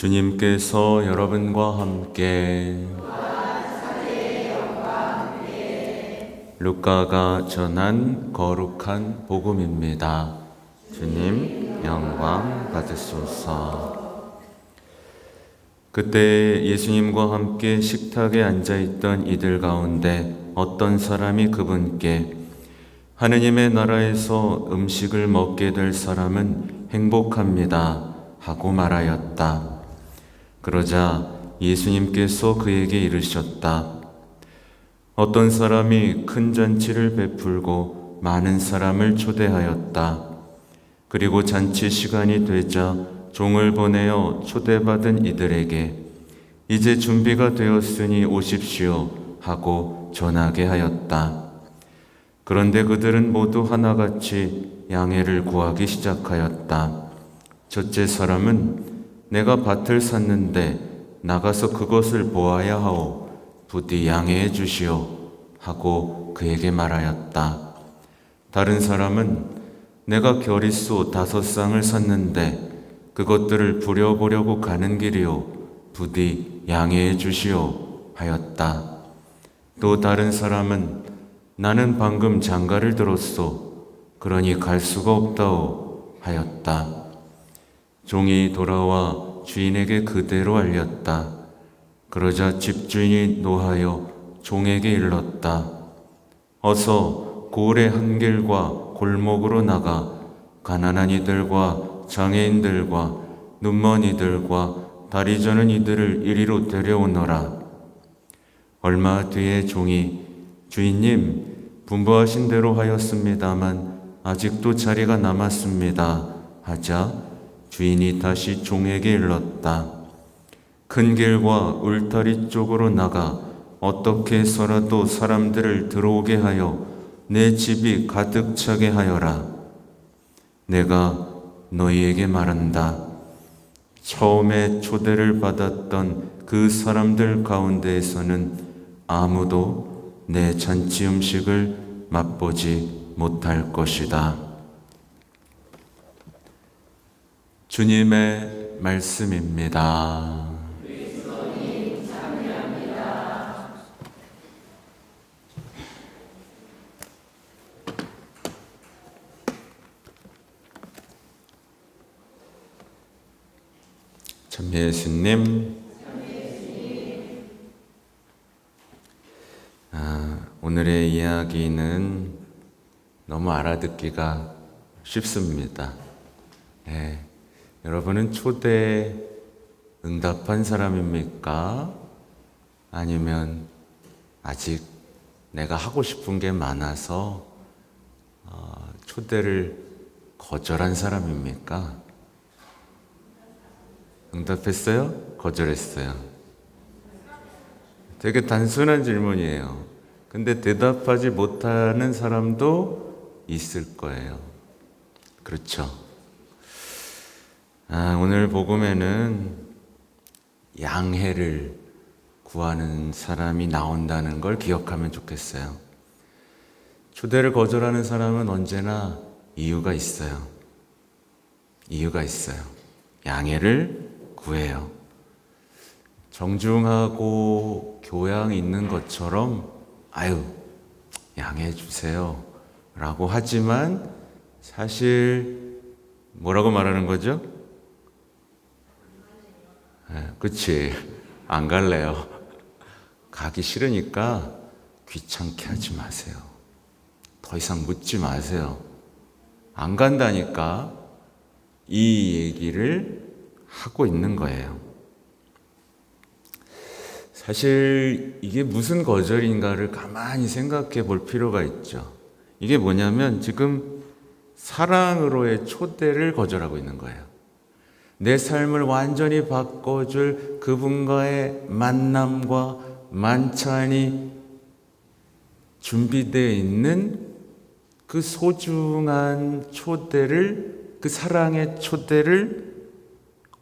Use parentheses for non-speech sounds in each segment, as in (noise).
주님께서 여러분과 함께 루카가 전한 거룩한 복음입니다. 주님 영광 받으소서. 그때 예수님과 함께 식탁에 앉아 있던 이들 가운데 어떤 사람이 그분께 하느님의 나라에서 음식을 먹게 될 사람은 행복합니다 하고 말하였다. 그러자 예수님께서 그에게 이르셨다. 어떤 사람이 큰 잔치를 베풀고 많은 사람을 초대하였다. 그리고 잔치 시간이 되자 종을 보내어 초대받은 이들에게 이제 준비가 되었으니 오십시오 하고 전하게 하였다. 그런데 그들은 모두 하나같이 양해를 구하기 시작하였다. 첫째 사람은 내가 밭을 샀는데 나가서 그것을 보아야 하오. 부디 양해해 주시오. 하고 그에게 말하였다. 다른 사람은 내가 결의소 다섯 쌍을 샀는데 그것들을 부려보려고 가는 길이오. 부디 양해해 주시오. 하였다. 또 다른 사람은 나는 방금 장가를 들었소. 그러니 갈 수가 없다오. 하였다. 종이 돌아와 주인에게 그대로 알렸다. 그러자 집주인이 노하여 종에게 일렀다. 어서 고을의 한길과 골목으로 나가 가난한 이들과 장애인들과 눈먼 이들과 다리 저는 이들을 이리로 데려오너라. 얼마 뒤에 종이 주인님 분부하신 대로 하였습니다만 아직도 자리가 남았습니다. 하자 주인이 다시 종에게 일렀다. 큰 길과 울타리 쪽으로 나가 어떻게 해서라도 사람들을 들어오게 하여 내 집이 가득 차게 하여라. 내가 너희에게 말한다. 처음에 초대를 받았던 그 사람들 가운데에서는 아무도 내 잔치 음식을 맛보지 못할 것이다. 주님의 말씀입니다. 참 예수님, 아, 오늘의 이야기는 너무 알아듣기가 쉽습니다. 예, 여러분은 초대 응답한 사람입니까? 아니면 아직 내가 하고 싶은 게 많아서 어, 초대를 거절한 사람입니까? 응답했어요? 거절했어요? 되게 단순한 질문이에요. 근데 대답하지 못하는 사람도 있을 거예요. 그렇죠? 아, 오늘 복음에는 양해를 구하는 사람이 나온다는 걸 기억하면 좋겠어요. 초대를 거절하는 사람은 언제나 이유가 있어요. 이유가 있어요. 양해를 구해요. 정중하고 교양 있는 것처럼 아유 양해해 주세요 라고 하지만 사실 뭐라고 말하는 거죠? 네, 그치 안 갈래요 가기 싫으니까 귀찮게 하지 마세요 더 이상 묻지 마세요 안 간다니까 이 얘기를 하고 있는 거예요. 사실 이게 무슨 거절인가를 가만히 생각해 볼 필요가 있죠. 이게 뭐냐면 지금 사랑으로의 초대를 거절하고 있는 거예요. 내 삶을 완전히 바꿔줄 그분과의 만남과 만찬이 준비되어 있는 그 소중한 초대를, 그 사랑의 초대를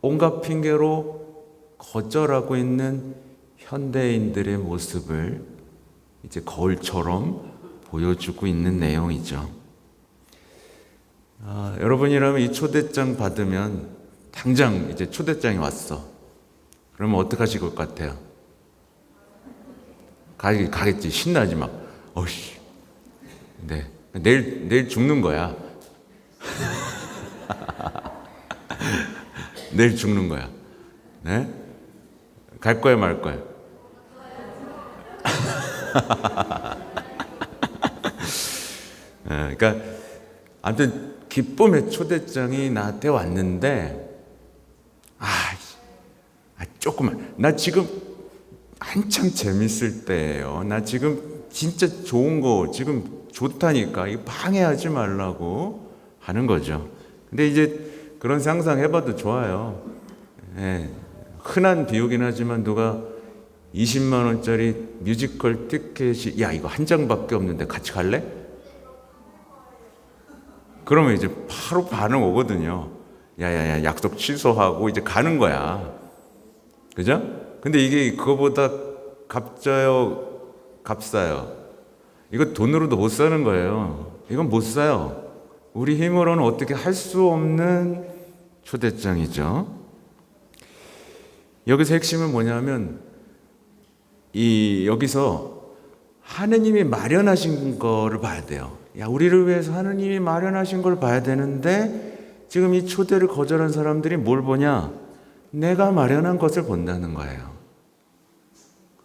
온갖 핑계로 거절하고 있는 현대인들의 모습을 이제 거울처럼 보여주고 있는 내용이죠. 아, 여러분이라면 이 초대장 받으면 당장 이제 초대장이 왔어. 그러면 어떡하실 것 같아요? 가, 가겠지. 신나지 막. 어씨. 네. 내일, 내일 죽는 거야. (laughs) 내일 죽는 거야. 네? 갈 거야, 말 거야? (laughs) 네, 그러니까, 아무튼, 기쁨의 초대장이 나한테 왔는데, 조금만. 나 지금 한창 재밌을 때예요. 나 지금 진짜 좋은 거 지금 좋다니까 이 방해하지 말라고 하는 거죠. 근데 이제 그런 상상 해봐도 좋아요. 예, 흔한 비유긴 하지만 누가 20만 원짜리 뮤지컬 티켓이 야 이거 한 장밖에 없는데 같이 갈래? 그러면 이제 바로 반응 오거든요. 야야야 약속 취소하고 이제 가는 거야. 그죠? 근데 이게 그거보다 값져요, 값싸요. 이거 돈으로도 못 사는 거예요. 이건 못 사요. 우리 힘으로는 어떻게 할 수 없는 초대장이죠. 여기서 핵심은 뭐냐면 이 여기서 하느님이 마련하신 거를 봐야 돼요. 야, 우리를 위해서 하느님이 마련하신 걸 봐야 되는데 지금 이 초대를 거절한 사람들이 뭘 보냐? 내가 마련한 것을 본다는 거예요.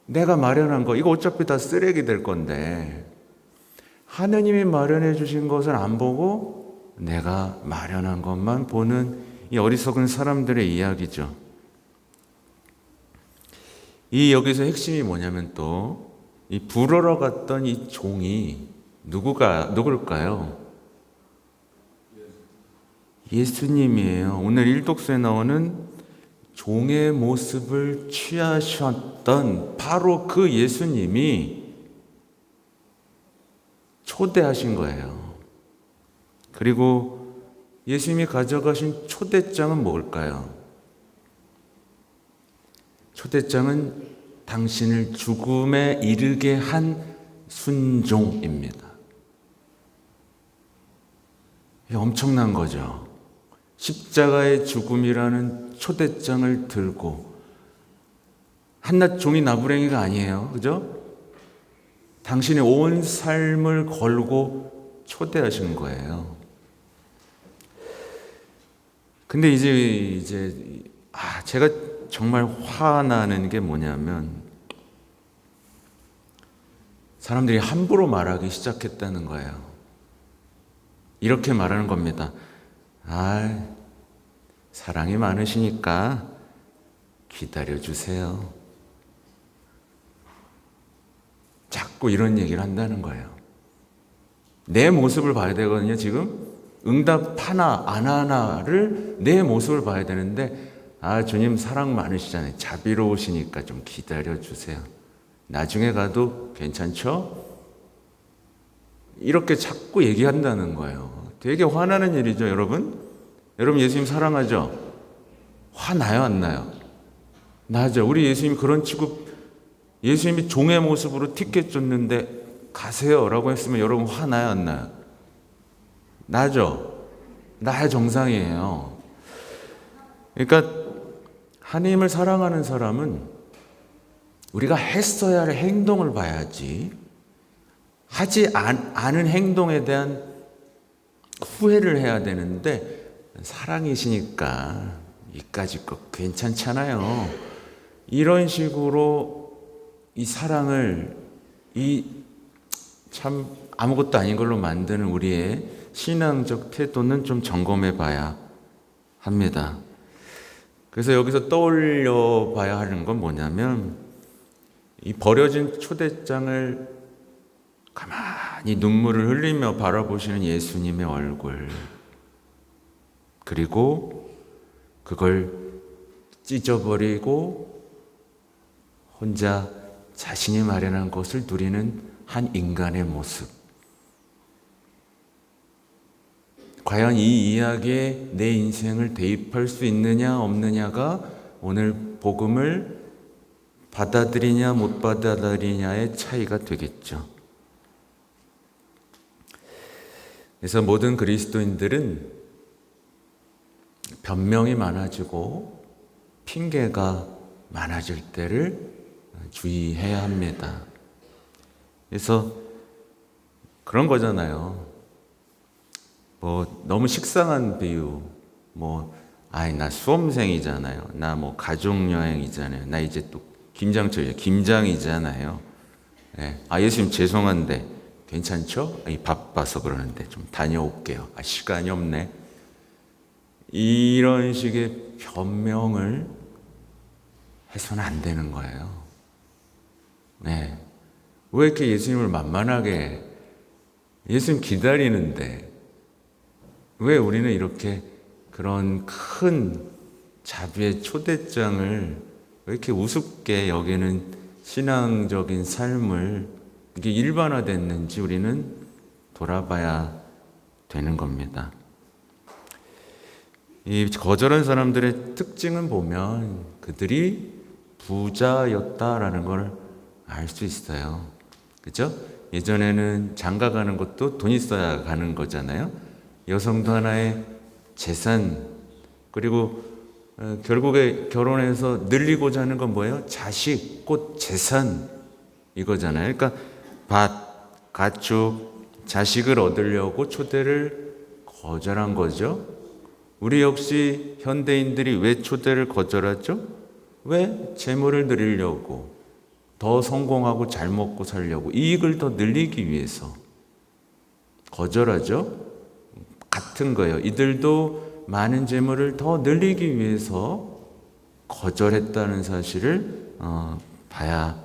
내가 마련한 거, 이거 어차피 다 쓰레기 될 건데, 하느님이 마련해 주신 것을 안 보고 내가 마련한 것만 보는 이 어리석은 사람들의 이야기죠. 이 여기서 핵심이 뭐냐면 또, 이 불어러 갔던 이 종이 누구가, 누굴까요? 예수님이에요. 오늘 일독서에 나오는 종의 모습을 취하셨던 바로 그 예수님이 초대하신 거예요. 그리고 예수님이 가져가신 초대장은 뭘까요? 초대장은 당신을 죽음에 이르게 한 순종입니다. 엄청난 거죠. 십자가의 죽음이라는 초대장을 들고 한낱 종이 나부랭이가 아니에요. 그죠? 당신의 온 삶을 걸고 초대하신 거예요. 근데 이제 이제 아, 제가 정말 화나는 게 뭐냐면 사람들이 함부로 말하기 시작했다는 거예요. 이렇게 말하는 겁니다. 아, 사랑이 많으시니까 기다려 주세요. 자꾸 이런 얘기를 한다는 거예요. 내 모습을 봐야 되거든요, 지금. 응답 하나, 안 하나를 내 모습을 봐야 되는데, 아, 주님 사랑 많으시잖아요. 자비로우시니까 좀 기다려 주세요. 나중에 가도 괜찮죠? 이렇게 자꾸 얘기한다는 거예요. 되게 화나는 일이죠, 여러분. 여러분 예수님 사랑하죠? 화나요, 안 나요? 나죠. 우리 예수님 그런 취급, 예수님이 종의 모습으로 티켓 줬는데 가세요 라고 했으면 여러분 화나요, 안 나요? 나죠. 나야 정상이에요. 그러니까 하나님을 사랑하는 사람은 우리가 했어야 할 행동을 봐야지 하지 않은 행동에 대한 후회를 해야 되는데 사랑이시니까 이까지 것 괜찮잖아요. 이런 식으로 이 사랑을 이 참 아무것도 아닌 걸로 만드는 우리의 신앙적 태도는 좀 점검해 봐야 합니다. 그래서 여기서 떠올려 봐야 하는 건 뭐냐면 이 버려진 초대장을 가만히 눈물을 흘리며 바라보시는 예수님의 얼굴. 그리고 그걸 찢어버리고 혼자 자신이 마련한 것을 누리는 한 인간의 모습. 과연 이 이야기에 내 인생을 대입할 수 있느냐 없느냐가 오늘 복음을 받아들이냐 못 받아들이냐의 차이가 되겠죠. 그래서 모든 그리스도인들은 변명이 많아지고 핑계가 많아질 때를 주의해야 합니다. 그래서 그런 거잖아요. 뭐 너무 식상한 비유, 뭐 아이 나 수험생이잖아요. 나 뭐 가족 여행이잖아요. 나 이제 또 김장철 김장이잖아요. 예. 아 예수님 죄송한데 괜찮죠? 이 바빠서 그러는데 좀 다녀올게요. 아 시간이 없네. 이런 식의 변명을 해서는 안 되는 거예요. 네. 왜 이렇게 예수님을 만만하게 예수님 기다리는데 왜 우리는 이렇게 그런 큰 자비의 초대장을 왜 이렇게 우습게 여기는 신앙적인 삶을 이게 일반화됐는지 우리는 돌아봐야 되는 겁니다. 이 거절한 사람들의 특징은 보면 그들이 부자였다라는 걸 알 수 있어요. 그죠? 예전에는 장가 가는 것도 돈 있어야 가는 거잖아요. 여성도 하나의 재산, 그리고 어, 결국에 결혼해서 늘리고자 하는 건 뭐예요? 자식, 곧 재산, 이거잖아요. 그러니까 밭, 가축, 자식을 얻으려고 초대를 거절한 거죠. 우리 역시 현대인들이 왜 초대를 거절하죠? 왜 재물을 늘리려고 더 성공하고 잘 먹고 살려고 이익을 더 늘리기 위해서 거절하죠. 같은 거예요. 이들도 많은 재물을 더 늘리기 위해서 거절했다는 사실을 어, 봐야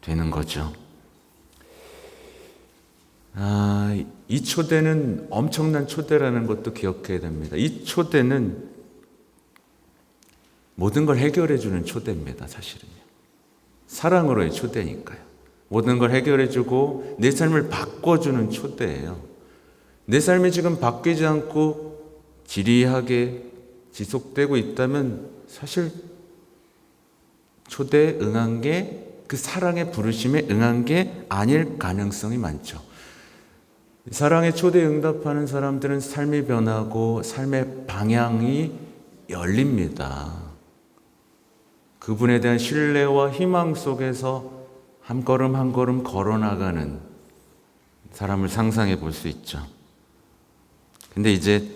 되는 거죠. 아, 이 초대는 엄청난 초대라는 것도 기억해야 됩니다. 이 초대는 모든 걸 해결해 주는 초대입니다, 사실은요. 사랑으로의 초대니까요. 모든 걸 해결해 주고 내 삶을 바꿔 주는 초대예요. 내 삶이 지금 바뀌지 않고 지리하게 지속되고 있다면 사실 초대에 응한 게 그 사랑의 부르심에 응한 게 아닐 가능성이 많죠. 사랑의 초대에 응답하는 사람들은 삶이 변하고 삶의 방향이 열립니다. 그분에 대한 신뢰와 희망 속에서 한 걸음 한 걸음 걸어 나가는 사람을 상상해 볼 수 있죠. 근데 이제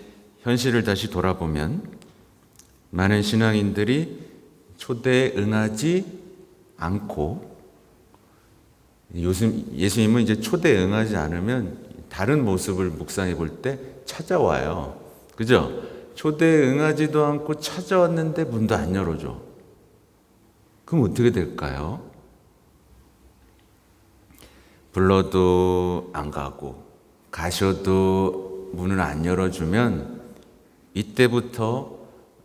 현실을 다시 돌아보면 많은 신앙인들이 초대에 응하지 않고 요즘 예수님은 이제 초대에 응하지 않으면 다른 모습을 묵상해 볼 때 찾아와요. 그죠? 초대에 응하지도 않고 찾아왔는데 문도 안 열어줘. 그럼 어떻게 될까요? 불러도 안 가고 가셔도 문을 안 열어주면 이때부터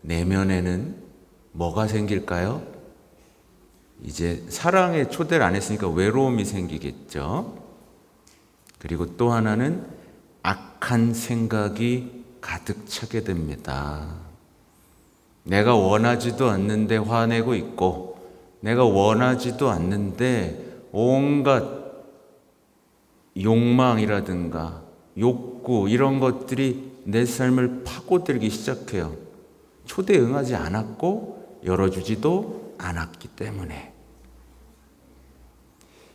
내면에는 뭐가 생길까요? 이제 사랑의 초대를 안 했으니까 외로움이 생기겠죠. 그리고 또 하나는 악한 생각이 가득 차게 됩니다. 내가 원하지도 않는데 화내고 있고, 내가 원하지도 않는데 온갖 욕망이라든가 욕구 이런 것들이 내 삶을 파고들기 시작해요. 초대 응하지 않았고 열어주지도 않았기 때문에.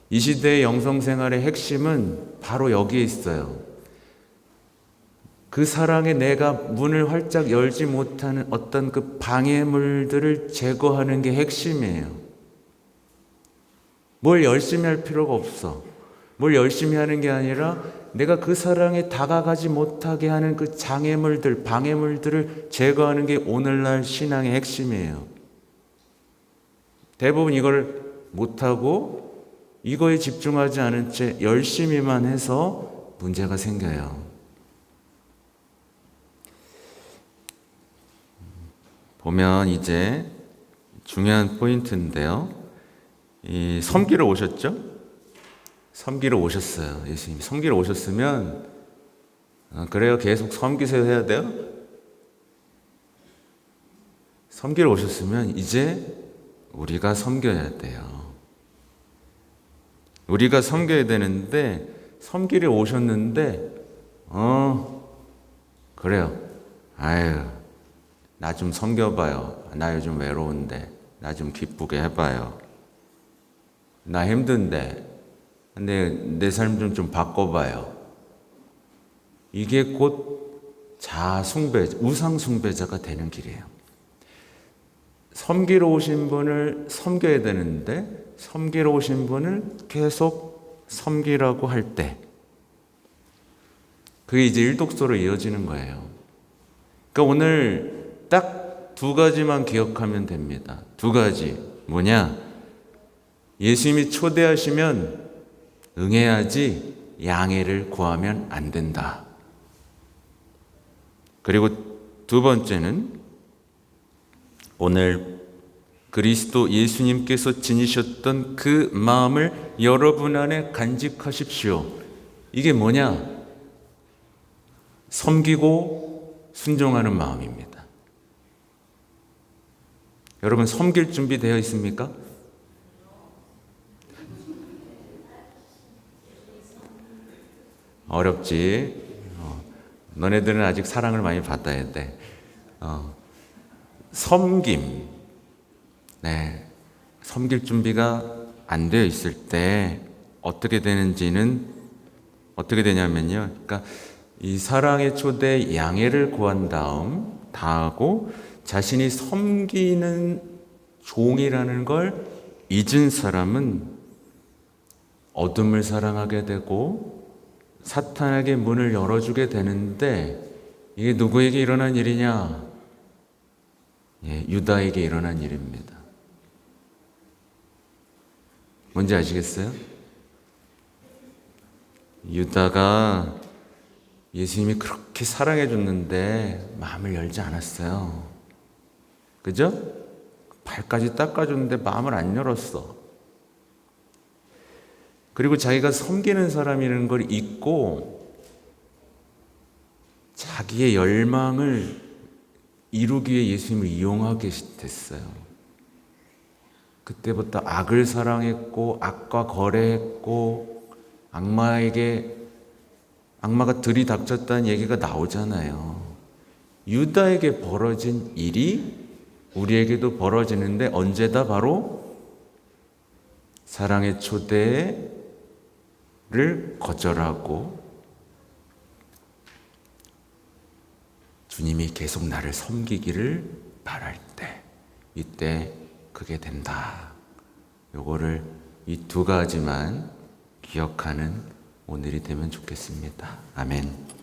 이 시대의 영성생활의 핵심은 바로 여기에 있어요. 그 사랑에 내가 문을 활짝 열지 못하는 어떤 그 방해물들을 제거하는 게 핵심이에요. 뭘 열심히 할 필요가 없어. 뭘 열심히 하는 게 아니라 내가 그 사랑에 다가가지 못하게 하는 그 장애물들, 방해물들을 제거하는 게 오늘날 신앙의 핵심이에요. 대부분 이걸 못하고 이거에 집중하지 않은 채 열심히만 해서 문제가 생겨요. 보면 이제 중요한 포인트인데요. 이 섬기러 오셨죠? 섬기러 오셨어요. 예수님이 섬기러 오셨으면 어, 그래요. 계속 섬기세요 해야 돼요. 섬기러 오셨으면 이제 우리가 섬겨야 돼요. 우리가 섬겨야 되는데 섬기러 오셨는데 어 그래요. 아유 나 좀 섬겨봐요. 나 요즘 외로운데 나 좀 기쁘게 해봐요. 나 힘든데 내, 내 삶 좀좀 바꿔봐요. 이게 곧 자숭배, 우상 숭배자가 되는 길이에요. 섬기러 오신 분을 섬겨야 되는데 섬기러 오신 분을 계속 섬기라고 할 때 그게 이제 일독소로 이어지는 거예요. 그러니까 오늘 딱 두 가지만 기억하면 됩니다. 두 가지. 뭐냐? 예수님이 초대하시면 응해야지 양해를 구하면 안 된다. 그리고 두 번째는 오늘 그리스도 예수님께서 지니셨던 그 마음을 여러분 안에 간직하십시오. 이게 뭐냐? 섬기고 순종하는 마음입니다. 여러분 섬길 준비 되어 있습니까? 어렵지. 어, 너네들은 아직 사랑을 많이 받아야 돼. 어, 섬김. 네. 섬길 준비가 안 되어 있을 때 어떻게 되는지는 어떻게 되냐면요. 그러니까 이 사랑의 초대 양해를 구한 다음 다하고 자신이 섬기는 종이라는 걸 잊은 사람은 어둠을 사랑하게 되고 사탄에게 문을 열어주게 되는데 이게 누구에게 일어난 일이냐? 예, 유다에게 일어난 일입니다. 뭔지 아시겠어요? 유다가 예수님이 그렇게 사랑해 줬는데 마음을 열지 않았어요. 그죠? 발까지 닦아줬는데 마음을 안 열었어. 그리고 자기가 섬기는 사람이라는 걸 잊고 자기의 열망을 이루기 위해 예수님을 이용하게 됐어요. 그때부터 악을 사랑했고 악과 거래했고 악마에게 악마가 들이닥쳤다는 얘기가 나오잖아요. 유다에게 벌어진 일이 우리에게도 벌어지는데 언제다 바로 사랑의 초대를 거절하고 주님이 계속 나를 섬기기를 바랄 때 이때 그게 된다. 요거를 이 두 가지만 기억하는 오늘이 되면 좋겠습니다. 아멘.